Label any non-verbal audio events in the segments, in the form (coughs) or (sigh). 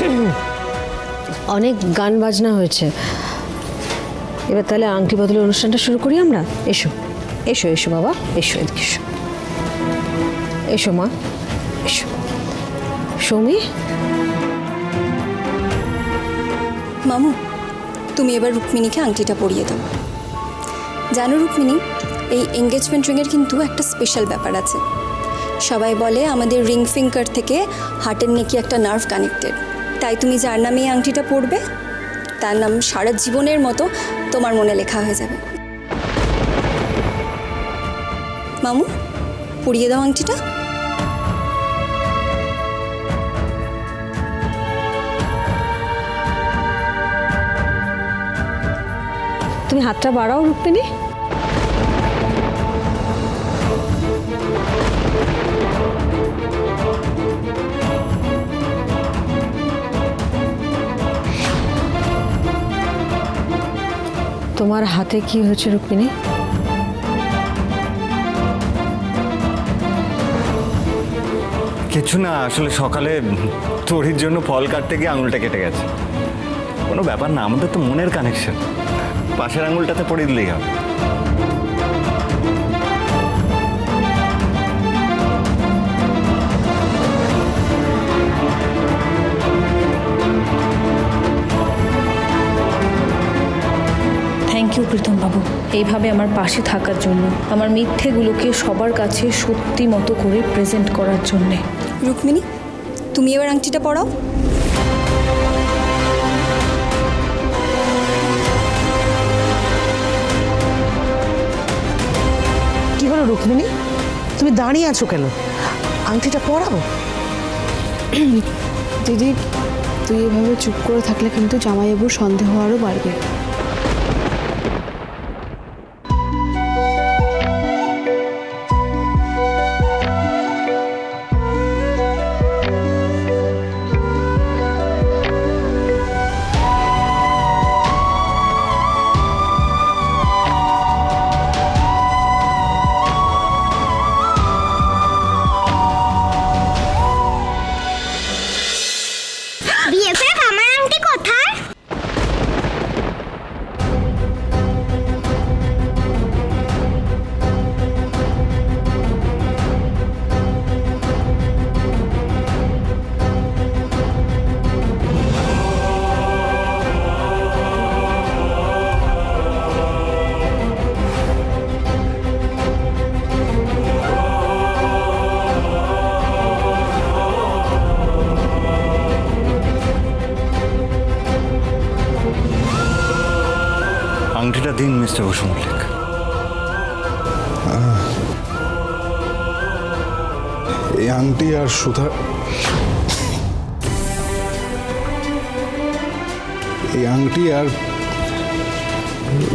(coughs) অনেক গান বাজনা হয়েছে। এবার তাহলে আংটি বদলের অনুষ্ঠানটা শুরু করি আমরা? এসো। এসো এসো বাবা। এসো, এদিকে এসো। এসো মা। এসো। সৌমি? মামু, তুমি এবার রুক্মিণীকে আংটিটা পরিয়ে দাও। জানো রুক্মিণী, এই এঙ্গেজমেন্ট রিংয়ের কিন্তু একটা স্পেশাল ব্যাপার আছে। সবাই বলে আমাদের রিং ফিঙ্গার থেকে হার্টের নাকি একটা নার্ভ কানেক্টেড তাই তুমি যার নামে এই আংটিটা পরবে, তার নাম সারা জীবনের মতো তোমার মনে লেখা হয়ে যাবে। মামু, পরিয়ে দাও আংটিটা। তুমি হাতটা বাড়াও রুক্মিণী। তোমার হাতে কি হয়েছে, রুক্মিণী? কিছু না, আসলে সকালে তোরির জন্য ফল কাটতে গিয়ে আঙুলটা কেটে গেছে। কোনো ব্যাপার না, আমাদের তো মনের কানেকশন পাশের আঙুলটাতে পড়ে দিলেই হবে। থ্যাংক ইউ প্রীতম বাবু। এইভাবে আমার পাশে থাকার জন্য আমার মিথ্যেগুলোকে সবার কাছে সত্যি মতো করে প্রেজেন্ট করার জন্যে। রুক্মিণী তুমি এবার আংটিটা পড়াও কি হলো রুক্মিণী? তুমি দাঁড়িয়ে আছো কেন? আংটিটা পরাবো দিদি তুই এভাবে চুপ করে থাকলে কিন্তু জামাইবাবুর সন্দেহ আরও বাড়বে। দিন, মিস্টার বসু মল্লিক এই আংটি আর সুধা এই আংটি আর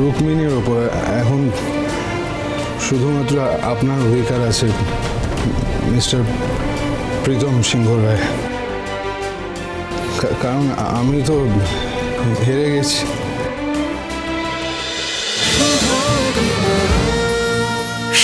রুক্মিণীর ওপর এখন শুধুমাত্র আপনার অধিকার আছে, মিস্টার প্রীতম সিংহ রায়। কারণ আমি তো হেরে গেছি।